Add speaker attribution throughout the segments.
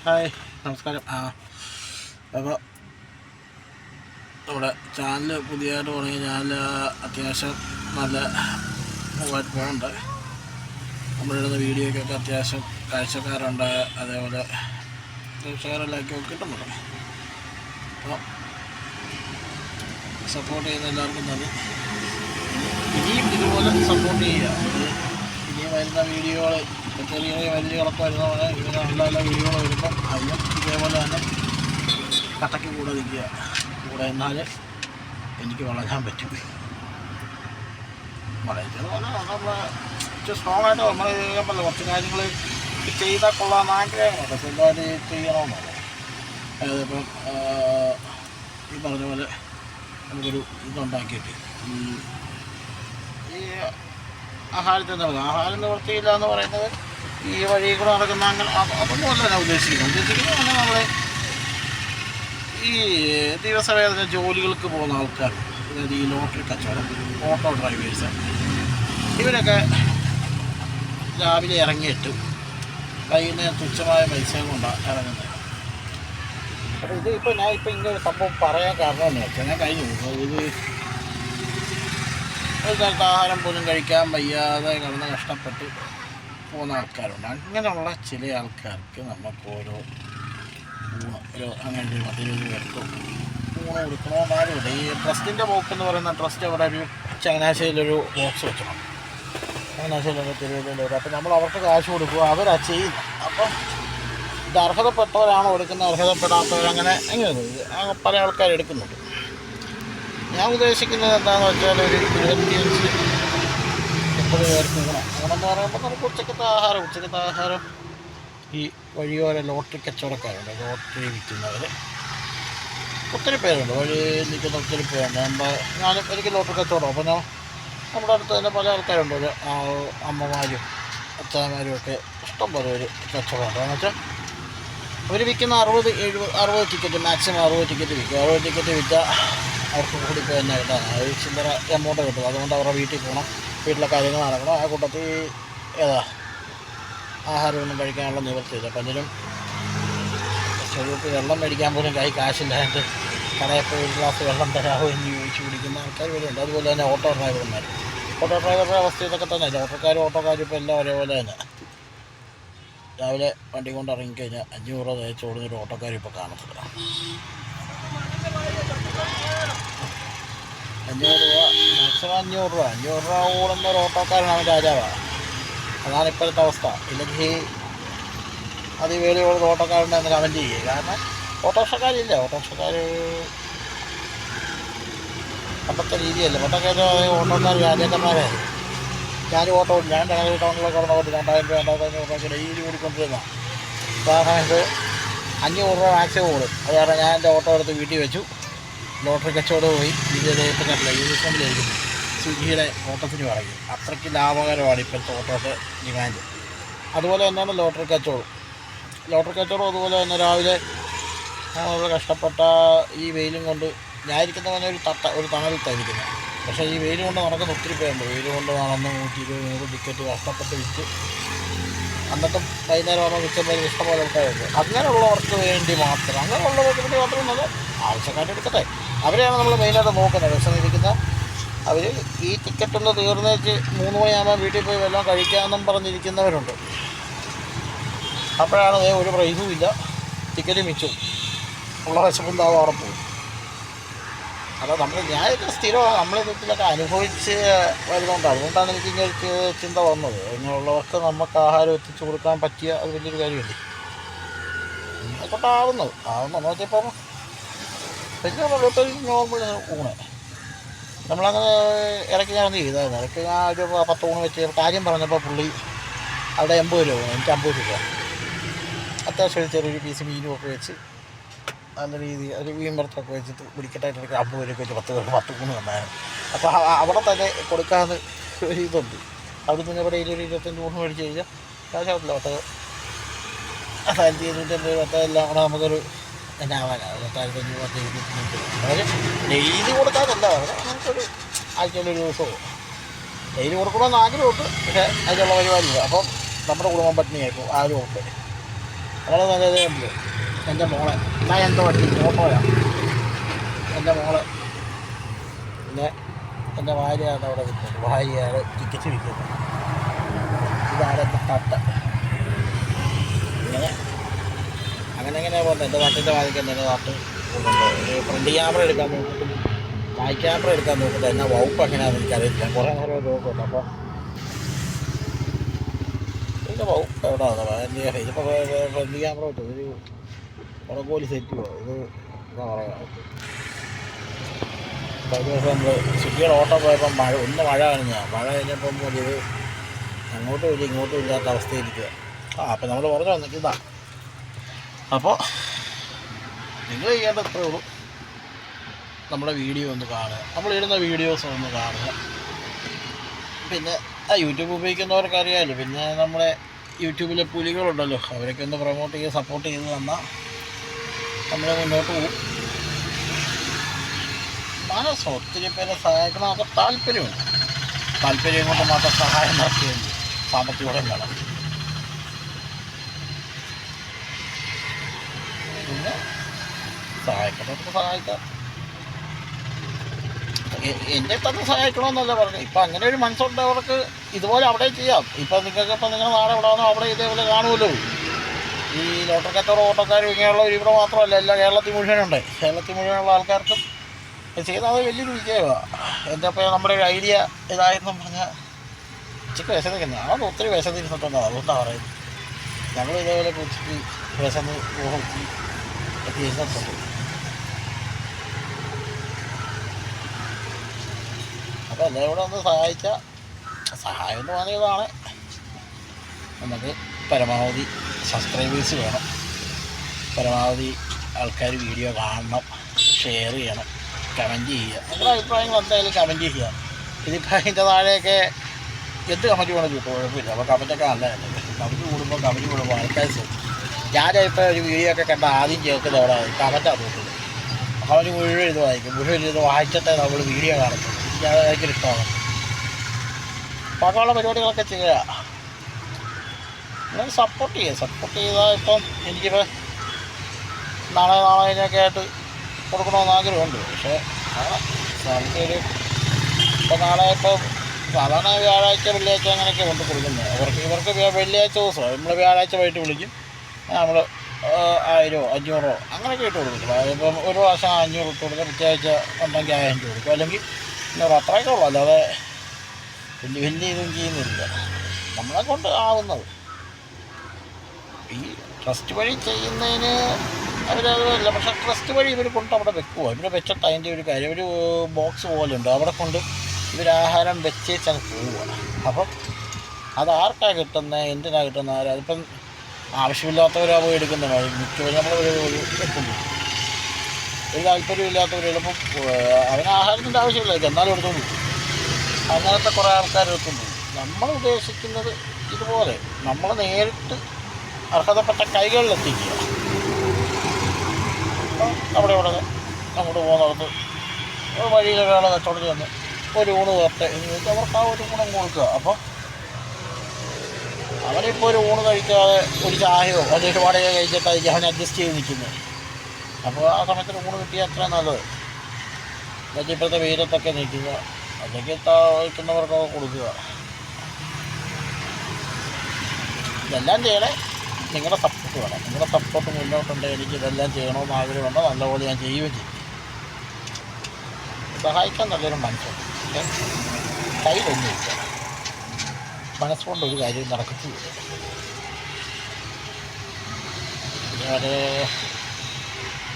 Speaker 1: Hi നമസ്കാരം ആ അപ്പോൾ നമ്മുടെ ചാനൽ പുതിയതായിട്ട് തുടങ്ങിയ ചാനൽ അത്യാവശ്യം നല്ല പോകുന്നുണ്ട് നമ്മളിടുന്ന വീഡിയോയ്ക്കൊക്കെ അത്യാവശ്യം കാഴ്ചക്കാരുണ്ട് അതേപോലെ ഷെയറെല്ലാമൊക്കെ കിട്ടുന്നുണ്ട് അപ്പോൾ സപ്പോർട്ട് ചെയ്യുന്ന എല്ലാവർക്കും നന്ദി ഇനിയും ഇതുപോലെ സപ്പോർട്ട് ചെയ്യുക. ഇനിയും വരുന്ന വീഡിയോകൾ ചെറിയ ചെറിയ വലിയ കളക്കം വരുന്ന പോലെ ഇങ്ങനെ നല്ല നല്ല വീഡിയോകൾ വരുമ്പം അതിനും ഇതേപോലെ തന്നെ കട്ടയ്ക്ക് കൂടെ നിൽക്കുക. കൂടെ എന്നാൽ എനിക്ക് വളരാൻ പറ്റും. സ്ട്രോങ് ആയിട്ട് നമ്മൾ നമ്മൾ കുറച്ച് കാര്യങ്ങൾ ചെയ്താൽ കൊള്ളാമെന്ന് ആഗ്രഹമുണ്ട് സ്വന്തമായിട്ട് ചെയ്യണമെന്നുള്ളത് ഈ പറഞ്ഞ പോലെ നമുക്കൊരു ഇതുണ്ടാക്കിയിട്ട് ഈ ഈ ആഹാരത്തിൽ നിന്ന് ആഹാരം നിവൃത്തിയില്ല എന്ന് പറയുന്നത് ഈ വഴിയിൽ കൂടെ നടക്കുന്ന അങ്ങനെ അത് അതൊന്നും അല്ല ഉദ്ദേശിക്കുന്നത് ഉദ്ദേശിക്കുന്നത് അങ്ങനെ നമ്മളെ ഈ ദിവസവേദന ജോലികൾക്ക് പോകുന്ന ആൾക്കാർ അതായത് ഈ ലോട്ടറി കച്ചവടം ഓട്ടോ ഡ്രൈവേഴ്സ് ഇവരൊക്കെ രാവിലെ ഇറങ്ങിയിട്ട് വൈകുന്നേരം തുച്ഛമായ പൈസ കൊണ്ടാണ് ഇറങ്ങുന്നത്. അപ്പോൾ ഇത് ഇപ്പോൾ ഞാൻ ഇപ്പോൾ ഇങ്ങനെ സംഭവം പറയാൻ കാരണം എന്ന് വെച്ചാൽ ഞാൻ കഴിഞ്ഞു. ഇത് ഒരു സ്ഥലത്ത് ആഹാരം പോലും കഴിക്കാൻ വയ്യാതെ കിടന്ന് കഷ്ടപ്പെട്ട് പോകുന്ന ആൾക്കാരുണ്ട്. അങ്ങനെയുള്ള ചില ആൾക്കാർക്ക് നമുക്ക് ഓരോ ഒരു അങ്ങനെ ഒരു പത്തിരുപത് പേർക്ക് ഊണ് കൊടുക്കണമെന്ന് ആരുമില്ല ഈ ട്രസ്റ്റിന്റെ ബോക്സ് എന്ന് പറയുന്ന ട്രസ്റ്റ് അവിടെ ഒരു ചങ്ങനാശ്ശേരിയിലൊരു ബോക്സ് വെക്കണം ചങ്ങനാശ്ശേരി തിരുവനന്തപുരം അപ്പോൾ നമ്മൾ അവർക്ക് കാശ് കൊടുക്കുക അവരാ ചെയ്യുന്നത്. അപ്പം ഇത് അർഹതപ്പെട്ടവരാണോ? എടുക്കുന്നത് അർഹതപ്പെടാത്തവരങ്ങനെ അങ്ങനെ പല ആൾക്കാർ എടുക്കുന്നുണ്ട്. ഞാൻ ഉദ്ദേശിക്കുന്നത് എന്താണെന്ന് വെച്ചാൽ ഒരു ഇരുപത്തിയഞ്ച് മുപ്പത് പേർക്ക് ഊണം ഊണം എന്ന് പറയുമ്പോൾ നമുക്ക് ഉച്ചക്കത്തെ ആഹാരം ഉച്ചക്കത്തെ ആഹാരം ഈ വഴിയോര ലോട്ടറി കച്ചവടക്കാരുണ്ട്. ലോട്ടറി വിൽക്കുന്നവർ ഒത്തിരി പേരുണ്ട്. വഴി നിൽക്കുന്ന ഒത്തിരി പേരുണ്ട്. നമ്മൾ ഞാനും എനിക്ക് ലോട്ടറി കച്ചവടം. അപ്പോൾ ഞാൻ നമ്മുടെ അടുത്ത് തന്നെ പല ആൾക്കാരുണ്ട്. ഒരു അമ്മമാരും അച്ഛന്മാരും ഒക്കെ ഇഷ്ടം പോലെ ഒരു കച്ചവടമുണ്ട്. എന്ന് വെച്ചാൽ അവർ വിൽക്കുന്ന അറുപത് എഴുപത് അറുപത് ടിക്കറ്റ് മാക്സിമം അറുപത് ടിക്കറ്റ് വിൽക്കും. അറുപത് ടിക്കറ്റ് വിറ്റാൽ അവർക്ക് കൂടി തന്നെ കിട്ടാൻ അത് ചില്ലറ എമൗണ്ട് കിട്ടും. അതുകൊണ്ട് അവരുടെ വീട്ടിൽ പോകണം. വീട്ടിലെ കാര്യങ്ങൾ നടക്കണം. ആ കൂട്ടത്തിൽ ഏതാ? ആഹാരമൊന്നും കഴിക്കാനുള്ള നിവൃത്തിയില്ല പലരും ചെറുപ്പ് വെള്ളം മേടിക്കാൻ പോലും കൈ കാശില്ലാണ്ട് കടയിൽ പോയി ഒരു ഗ്ലാസ് വെള്ളം തരാമോ എന്ന് ചോദിച്ച് കുടിക്കുന്ന ആൾക്കാർ വരുന്നുണ്ട് അതുപോലെ തന്നെ ഓട്ടോ ഡ്രൈവർമാർ ഓട്ടോ ഡ്രൈവറുടെ അവസ്ഥ ഇതൊക്കെ തന്നെ ഓട്ടോക്കാരും ഓട്ടോക്കാരും ഇപ്പോൾ എല്ലാം ഒരേപോലെ തന്നെ. രാവിലെ വണ്ടി കൊണ്ട് ഇറങ്ങിക്കഴിഞ്ഞാൽ അഞ്ഞൂറ് രൂപ തയ്ച്ച് ഓടുന്നൊരു ഓട്ടോക്കാർ ഇപ്പോൾ കാണത്തില്ല. അഞ്ഞൂറ് രൂപ മാക്സിമം അഞ്ഞൂറ് രൂപ. അഞ്ഞൂറ് രൂപ ഓടുന്ന ഒരു ഓട്ടോക്കാരൻ അവൻ അതാണ് ഇപ്പോഴത്തെ അവസ്ഥ. ഇല്ലെങ്കിൽ അത് വേലി ഓടുന്ന ഓട്ടോക്കാരുണ്ടെന്ന് കമന്റ് ചെയ്യുക കാരണം ഓട്ടോറിക്ഷക്കാരില്ല. ഓട്ടോറിക്ഷക്കാർ പണ്ടത്തെ രീതിയല്ല. പണ്ടൊക്കെ ഓട്ടോക്കാർ രാജാക്കന്മാരായിരുന്നു ഞാനും ഓട്ടോ ഞാൻ ഞങ്ങൾ ടൗണിലൊക്കെ കിടന്ന ഓടി രണ്ടായിരം രൂപ രണ്ടായിരത്തി അഞ്ഞൂറ് രൂപ ഡെയിലി ഓടിക്കൊണ്ടിരുന്ന ഉദാഹരണത്തിന് അഞ്ഞൂറ് രൂപ മാക്സിമം ഓടും. അത് കാരണം ഞാൻ എന്റെ ഓട്ടോ എടുത്ത് വീട്ടിൽ വെച്ചു. ലോട്ടറി കച്ചവടം പോയി. ഇപ്പം കണ്ടില്ല. യൂണിഫോമിലായിരിക്കുന്നു സ്വിഗ്ഗിയുടെ ഓട്ടത്തിന് പറയും അത്രയ്ക്ക് ലാഭകരമാണ് ഇപ്പോഴത്തെ ഓട്ടോസ് ഡിമാൻഡ്. അതുപോലെ തന്നെയാണ് ലോട്ടറി കച്ചവടം. ലോട്ടറി കച്ചവടം അതുപോലെ തന്നെ രാവിലെ നമ്മൾ കഷ്ടപ്പെട്ട ഈ വെയിലും കൊണ്ട് തന്നെ ഒരു തട്ട ഒരു തണലിട്ടായിരിക്കുന്നത് പക്ഷേ ഈ വെയിൽ കൊണ്ട് നടക്കുന്ന ഒത്തിരി പേരുണ്ട്. വെയിൽ കൊണ്ട് നടന്ന് നൂറ്റി ഇരുപത് നൂറ് ടിക്കറ്റ് കഷ്ടപ്പെട്ട് വിറ്റ് എന്നിട്ടും വൈകുന്നേരം ആകുമ്പോൾ പേര് ഇഷ്ടംപോലെ ആൾക്കാരുണ്ട്. അങ്ങനെയുള്ളവർക്ക് വേണ്ടി മാത്രം അങ്ങനെയുള്ളവർക്ക് വേണ്ടി മാത്രം എന്നത് ആവശ്യക്കാരെടുക്കട്ടെ. അവരെയാണ് നമ്മൾ മെയിനായിട്ട് നോക്കുന്നത്. വിഷമിരിക്കുന്ന അവർ ഈ ടിക്കറ്റ് ഒന്ന് തീർന്നേച്ച് മൂന്ന് മണിയാകുമ്പോൾ വീട്ടിൽ പോയി വല്ലതും കഴിക്കാമെന്നും പറഞ്ഞിരിക്കുന്നവരുണ്ട്. അപ്പോഴാണ് ഒരു പ്രൈസും ഇല്ല. ടിക്കറ്റ് മിച്ചും. ഉള്ള വിശപ്പുണ്ടാവും അവിടെ പോകും അപ്പോൾ നമ്മൾ ഇത്ര സ്ഥിരമാണ് നമ്മൾ ഇതിലൊക്കെ അനുഭവിച്ച് വരുന്നുണ്ട്. അതുകൊണ്ടാണ് എനിക്ക് ഇങ്ങനെ ചിന്ത വന്നത്. ഇങ്ങനെയുള്ളവർക്ക് നമുക്ക് ആഹാരം എത്തിച്ചു കൊടുക്കാൻ പറ്റിയ അത് വലിയൊരു കാര്യമല്ലേ? അതുകൊണ്ടാവുന്നത് ആവുന്നത് നോക്കിയപ്പോൾ വലിയ വെള്ളത്തിൽ നോർമൽ ഊണ്. നമ്മളങ്ങനെ ഇടയ്ക്ക് ഞാൻ ഒന്ന് ചെയ്തായിരുന്നു. ഇടയ്ക്ക് ഞാൻ ഒരു പത്ത് ഊണ് വെച്ച് കാര്യം പറഞ്ഞപ്പോൾ പുള്ളി അവിടെ എൺപത് രൂപ എനിക്ക് അമ്പത് രൂപ. അത്യാവശ്യം ഒരു ചെറിയൊരു പീസ് മീനും ഒക്കെ വെച്ച് നല്ല രീതി ഒരു മീൻ വറുത്തൊക്കെ വെച്ചിട്ട് പിടിക്കട്ടായിട്ട് എടുക്കുക അമ്പത് രൂപ വെച്ച് പത്ത് പേർക്ക് പത്ത് മൂന്ന് തന്നായിരുന്നു. അപ്പോൾ അവിടെ തന്നെ കൊടുക്കാമെന്ന് ഒരു ഇതുണ്ട്. അവിടെ നിന്ന് ഇവിടെ ഇരുപത് ഇരുപത്തഞ്ച് മൂന്ന് മേടിച്ച് കഴിഞ്ഞാൽ കാശാവത്തില്ല പത്ത് പത്തായിരത്തി ഇരുന്നൂറ്റമ്പത് പത്ത് എല്ലാം കൂടെ നമുക്കൊരു അതായത് ഡെയിലി കൊടുക്കാനല്ല എന്താ നമുക്കൊരു ആഴ്ചയിൽ ഒരു ദിവസമോ ഡെയിലി കൊടുക്കണമെന്ന് ആഗ്രഹമുണ്ട് പക്ഷേ അതിനുള്ള പരിപാടിയില്ല. അപ്പം നമ്മുടെ കുടുംബം പട്ടിണിയായിരിക്കും ആരും ഉണ്ട് വളരെ നല്ലതേ ഉള്ളൂ എന്റെ മോളെ എന്നാ എന്റെ പട്ടി ഓട്ടോയാണ് എന്റെ മോളെ പിന്നെ എന്റെ ഭാര്യയാണ് അവിടെ നിൽക്കുന്നത്. ഭാര്യയാണ് ടിക്കറ്റ് വിൽക്കുന്നത് ഇതാണ് തട്ട ഇങ്ങനെ അങ്ങനെ എങ്ങനെ പോകുന്നത് എന്റെ വാട്ടിന്റെ വാതിക്ക് എന്റെ ഒരു ഫ്രണ്ട് ക്യാമറ എടുക്കാൻ നോക്കിയിട്ട് ബാക്ക് ക്യാമറ എടുക്കാൻ നോക്കിയിട്ട് എന്നാ വകുപ്പ് എങ്ങനെയാണെന്ന് എനിക്കറിയില്ല. കുറേ നേരം നോക്കുന്നുണ്ട്. അപ്പോൾ ഇതിന്റെ വകുപ്പ് എവിടെയാണ് ഇതിപ്പോൾ ഫ്രണ്ട് ക്യാമറ കിട്ടും ഒരു പോലെ സെറ്റ് പോകും ഇത് എന്താ പറയുക കഴിഞ്ഞ ദിവസം നമ്മൾ സ്വിഗ്ഗിയുടെ ഓട്ടോ പോയപ്പോൾ മഴ ഒന്ന് മഴ കഴിഞ്ഞാൽ മഴ കഴിഞ്ഞപ്പം ഒരു അങ്ങോട്ടും ഇല്ല ഇങ്ങോട്ടും ഇല്ലാത്ത അവസ്ഥയിരിക്കുക ആ അപ്പം നമ്മൾ പറഞ്ഞു വന്നിട്ടാ അപ്പോൾ നിങ്ങൾ ചെയ്യേണ്ട ഉള്ളൂ. നമ്മുടെ വീഡിയോ ഒന്ന് കാണുക. നമ്മൾ ഇടുന്ന വീഡിയോസ് ഒന്ന് കാണുക. പിന്നെ ആ യൂട്യൂബ് ഉപയോഗിക്കുന്നവർക്ക് അറിയാമല്ലോ പിന്നെ നമ്മുടെ യൂട്യൂബിലെ പുലികളുണ്ടല്ലോ. അവരൊക്കെ ഒന്ന് പ്രൊമോട്ട് ചെയ്ത് സപ്പോർട്ട് ചെയ്ത് തന്നാൽ നമ്മൾ മുന്നോട്ട് പോകും. മനസ്സ് ഒത്തിരി പേരെ സഹായിക്കണമൊക്കെ താല്പര്യമുണ്ട് താല്പര്യം കൊണ്ട് മാത്രം സഹായം നടത്തിയത് സാമ്പത്തികം പിന്നെ സഹായിക്കുന്നവർക്ക് സഹായിക്കാം. എന്നെ തന്നെ സഹായിക്കണമെന്നല്ല പറഞ്ഞു ഇപ്പം അങ്ങനെ ഒരു മനസ്സുണ്ടവർക്ക് ഇതുപോലെ അവിടെ ചെയ്യാം. ഇപ്പം നിങ്ങൾക്ക് ഇപ്പം നിങ്ങളുടെ നാളെ ഇവിടെ അവിടെ ഇതേപോലെ കാണുമല്ലോ. ഈ ലോട്ടറി കച്ചവടം ഓട്ടക്കാരും ഇങ്ങനെയുള്ള ഇവിടെ മാത്രമല്ല എല്ലാ കേരളത്തിൽ മുഴുവനുണ്ട് കേരളത്തിൽ മുഴുവനുള്ള ആൾക്കാർക്കും ചെയ്താൽ അത് വലിയൊരു വിജയമാണ് എന്റെ ഇപ്പോൾ നമ്മുടെ ഒരു ഐഡിയ ഇതായിരുന്നു പറഞ്ഞാൽ ഉച്ചയ്ക്ക് വിശന്നിരിക്കുന്നു. ഞാൻ ഒത്തിരി വിശന്നിരുന്നിട്ടുണ്ടോ അതുകൊണ്ടാണ് പറയുന്നത് ഞങ്ങൾ ഇതേപോലെ ഉച്ചയ്ക്ക് വിശന്ന് ഊഹി ഒക്കെ ഇരുന്നിട്ടുണ്ട് അപ്പോൾ എന്നെ കൂടെ ഒന്ന് സഹായിച്ച സഹായം എന്ന് പറഞ്ഞതാണ് നമുക്ക് പരമാവധി സബ്സ്ക്രൈബേഴ്സ് വേണം. പരമാവധി ആൾക്കാർ വീഡിയോ കാണണം. ഷെയർ ചെയ്യണം. കമന്റ് ചെയ്യുക. നിങ്ങളുടെ അഭിപ്രായങ്ങൾ എന്തായാലും കമന്റ് ചെയ്യുക. ഇതിപ്പോൾ അതിന്റെ താഴെയൊക്കെ എന്ത് കമന്റ് വേണമെങ്കിലും കുഴപ്പമില്ല. അപ്പോൾ കമന്റൊക്കെ നല്ലതല്ലേ? കമന്റ് കൂടുമ്പോൾ കമന്റ് കൂടുമ്പോൾ ആൾക്കാർ ശ്രദ്ധിക്കും. ഞാനിപ്പോൾ ഒരു വീഡിയോ ഒക്കെ കണ്ട ആദ്യം ചേർക്കുന്നത് അവിടെ കമന്റാണ് നോക്കുന്നത്. അവർ മുഴുവൻ ഇത് വായിക്കും. മുഴുവൻ ഇത് വായിച്ചിട്ടേ നമ്മൾ വീഡിയോ കാണുന്നത് അത് ഭയങ്കര ഇഷ്ടമാണ്. അപ്പോൾ അങ്ങനെയുള്ള പരിപാടികളൊക്കെ ചെയ്യുക നിങ്ങൾ സപ്പോർട്ട് ചെയ്യുക സപ്പോർട്ട് ചെയ്താൽ ഇപ്പം എനിക്കിപ്പോൾ നാളെ നാളെ കഴിഞ്ഞൊക്കെ ആയിട്ട് കൊടുക്കണമെന്ന് ആഗ്രഹമുണ്ട്. പക്ഷേ നമുക്കൊരു ഇപ്പോൾ നാളെ ഇപ്പോൾ സാധാരണ വ്യാഴാഴ്ച വെള്ളിയാഴ്ച അങ്ങനെയൊക്കെ കൊണ്ട് കൊടുക്കുന്നത് അവർക്ക് ഇവർക്ക് വെള്ളിയാഴ്ച ദിവസമാണ്. നമ്മൾ വ്യാഴാഴ്ച വൈകിട്ട് വിളിക്കും. നമ്മൾ ആയിരമോ അഞ്ഞൂറോ അങ്ങനെയൊക്കെ ഇട്ട് കൊടുക്കും അതിപ്പം ഒരു പ്രാവശ്യം അഞ്ഞൂറ് ഇട്ട് കൊടുക്കുക പ്രത്യേകിച്ച് ഉണ്ടെങ്കിൽ ആയിരം രൂപ കൊടുക്കും. അല്ലെങ്കിൽ അഞ്ഞൂറ് അത്രയൊക്കെ ഉള്ളൂ. അല്ലാതെ വലിയ വലിയ ഇതും ചെയ്യുന്നില്ല. നമ്മളെ കൊണ്ട് ആവുന്നത്. ഈ ട്രസ്റ്റ് വഴി ചെയ്യുന്നതിന് അവരതല്ല പക്ഷേ ട്രസ്റ്റ് വഴി ഇവർ കൊണ്ട് അവിടെ വെക്കുക ഇവിടെ വെച്ചിട്ട് അതിന്റെ ഒരു കാര്യം. ഒരു ബോക്സ് പോലെ ഉണ്ട്. അവിടെ കൊണ്ട് ഇവർ ആഹാരം വെച്ചേച്ചാൽ പോവുക അപ്പം അത് ആർക്കാണ് കിട്ടുന്നത്? എന്തിനാണ് കിട്ടുന്നത്? അതിപ്പം ആവശ്യമില്ലാത്തവരാ പോയി എടുക്കുന്നത്. മിക്കവരും നമ്മൾ എടുക്കുന്നു. ഒരു താല്പര്യമില്ലാത്തവർ ചിലപ്പം അവന് ആഹാരത്തിന്റെ ആവശ്യമില്ല. എന്നാലും എടുത്തോണ്ട് അങ്ങനത്തെ കുറേ ആൾക്കാർ എടുക്കുന്നു. നമ്മൾ ഉദ്ദേശിക്കുന്നത് ഇതുപോലെ. നമ്മൾ നേരിട്ട് അർഹതപ്പെട്ട കൈകളിലെത്തിക്കുക. നമ്മുടെ ഇവിടെ അങ്ങോട്ട് പോകുന്നിടത്ത് വഴിയിലൊരാളെ കച്ചവടത്തിൽ വന്ന് ഒരു ഊണ് ചോദിച്ചാൽ അവർക്ക് ആ ഒരു ഗുണം കൊടുക്കുക. അപ്പോൾ അവനിപ്പോൾ ഒരു ഊണ് കഴിക്കാതെ ഒരു ചായയോ അല്ലെങ്കിൽ വാടക കഴിച്ചിട്ടായിരിക്കും അവനെ അഡ്ജസ്റ്റ് ചെയ്ത് നിൽക്കുന്നത് അപ്പോൾ ആ സമയത്ത് ഊണ് കിട്ടിയാൽ അത്രയും നല്ലത്. എന്നുവെച്ചാൽ ഇപ്പോഴത്തെ വെയിലത്തൊക്കെ നിൽക്കുക. അല്ലെങ്കിൽ വയ്ക്കുന്നവർക്കൊക്കെ കൊടുക്കുക. ഇതെല്ലാം ചെയ്യണേ. നിങ്ങളുടെ സപ്പോർട്ട് വേണം. നിങ്ങളുടെ സപ്പോർട്ട് മുന്നോട്ടുണ്ടെങ്കിൽ എനിക്ക് ഇതെല്ലാം ചെയ്യണമെന്ന് ആഗ്രഹമുണ്ട്. നല്ലപോലെ ഞാൻ ചെയ്യുകയും ചെയ്യും. സഹായിക്കാൻ നല്ലൊരു മനസ്സിലാക്കി കയ്യിലൊന്നും കയ്യിലൊന്നുമില്ല മനസ്സുകൊണ്ട് ഒരു കാര്യം നടക്കത്തില്ല. അത്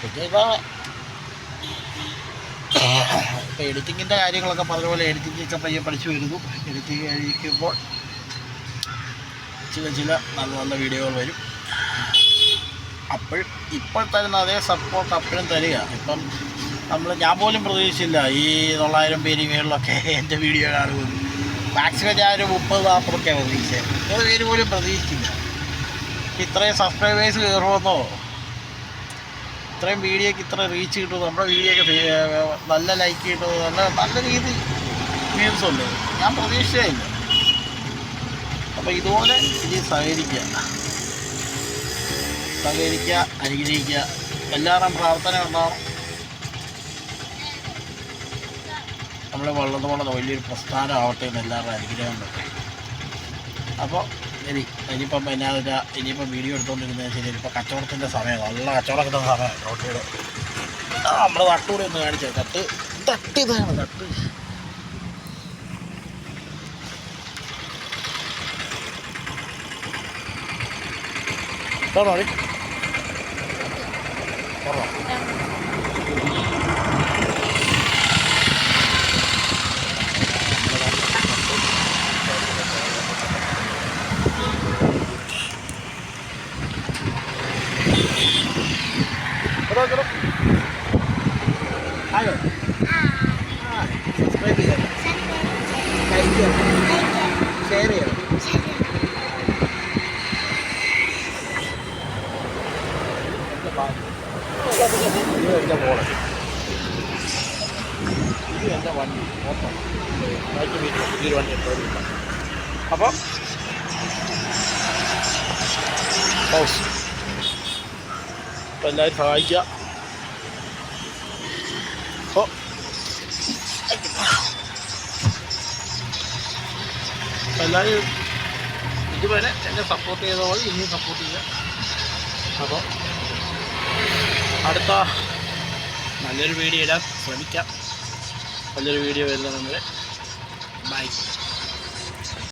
Speaker 1: പിന്നെ ഇപ്പോൾ എഡിറ്റിങ്ങിന്റെ കാര്യങ്ങളൊക്കെ പറഞ്ഞ പോലെ എഡിറ്റിങ്ങൊക്കെ പയ്യെ പഠിച്ചു വരുന്നു. എഡിറ്റിങ് കഴിക്കുമ്പോൾ ചില ചില നല്ല നല്ല വീഡിയോകൾ വരും. അപ്പോൾ ഇപ്പോൾ തരുന്ന അതേ സപ്പോർട്ട് അപ്പോഴും തരിക. ഇപ്പം നമ്മൾ ഞാൻ പോലും പ്രതീക്ഷിച്ചില്ല ഈ തൊള്ളായിരം പേര് മേളിലൊക്കെ എന്റെ വീഡിയോ കാണുമെന്ന്. മാക്സിമം ഞാൻ ഒരു മുപ്പത് നാൽപ്പതൊക്കെ പ്രതീക്ഷിച്ചത് മുപ്പത് പേര് പോലും പ്രതീക്ഷിച്ചില്ല. ഇത്രയും സബ്സ്ക്രൈബേഴ്സ് കയറുമെന്നോ? ഇത്രയും വീഡിയോക്ക് ഇത്ര റീച്ച് കിട്ടും നമ്മുടെ വീഡിയോക്ക് നല്ല ലൈക്ക് കിട്ടും നല്ല നല്ല രീതി വ്യൂസ് ഉണ്ട്. ഞാൻ പ്രതീക്ഷിച്ചില്ല അപ്പോൾ ഇതുപോലെ ഇനി സഹകരിക്കുക. സഹകരിക്കുക അനുഗ്രഹിക്കുക. എല്ലാവരും പ്രാർത്ഥന ഉണ്ടാവണം നമ്മളെ വളർന്നുകൊണ്ട് വലിയൊരു പ്രസ്ഥാനം ആവട്ടെ എന്ന് എല്ലാവരുടെ അനുഗ്രഹം പറ്റും അപ്പോൾ ശരി ഇനിയിപ്പം എന്നാ വെച്ചാൽ ഇനിയിപ്പം വീഡിയോ എടുത്തുകൊണ്ടിരുന്നത് ശരി ഇപ്പം കച്ചവടത്തിന്റെ സമയം നല്ല കച്ചവടം കിട്ടുന്ന സമയം റോട്ടിയുടെ നമ്മൾ തട്ടുകൂടെ ഒന്ന് കാണിച്ചത് തട്ട് തട്ട് ഇതാണ് തട്ട്. ഇതാണോ Kero, എടുത്തോണ്ടില്ല അപ്പം? ഹൗസ് അപ്പം എല്ലാവരും സഹായിക്കുക. അപ്പോൾ എല്ലാവരും ഇതുവരെ എന്നെ സപ്പോർട്ട് ചെയ്ത പോലെ ഇനിയും സപ്പോർട്ട് ചെയ്യുക. അപ്പോൾ അടുത്ത നല്ലൊരു വീഡിയോ ഇടാൻ ശ്രമിക്കാം. നല്ലൊരു വീഡിയോ വരുന്നതെങ്കിൽ Christ.